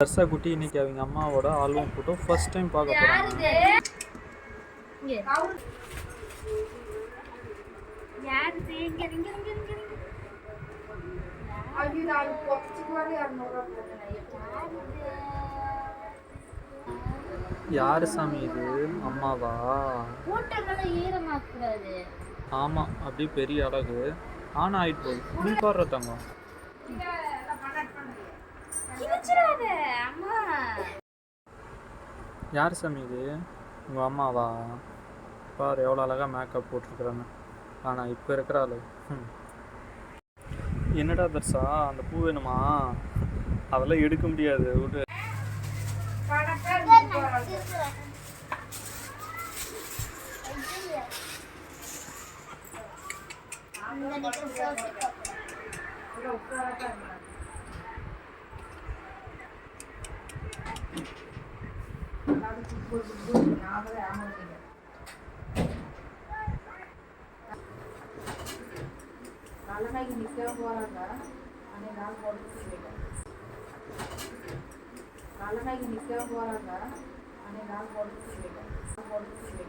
தர்சா குட்டி இன்னைக்கு அவங்க அம்மாவோட ஆல்பம் போட்டோ ஃபர்ஸ்ட் டைம் பார்க்க போறாங்க. யாரு இது? இங்க இங்க இங்க இங்க இங்க. யாரு சாமி இது? அம்மாவா? ஆமா அப்படியே பெரிய அழகு. ஆனா ஆயிட்டு போகுது. நீ பாடுற தங்கம். யார் சாமி இது? உங்கள் அம்மாவா? பார் எவ்வளோ அழகா மேக்கப் போட்டிருக்கிறாங்க. ஆனால் இப்போ இருக்கிறாளு என்னடா தர்சா அந்த பூ வேணுமா? அதெல்லாம் எடுக்க முடியாது விடு. ಕಾಲನಾಗಿ ನಿತ್ಯ ಹೋರಾಗ ಮನೆ ನಾನು ಹೊರಡಿಸಿಬೇಕ ಕಾಲನಾಗಿ ನಿತ್ಯ ಹೋರಾಗ ಮನೆ ನಾನು ಹೊರಡಿಸಿಬೇಕ ಹೊರಡಿಸಿಬೇಕ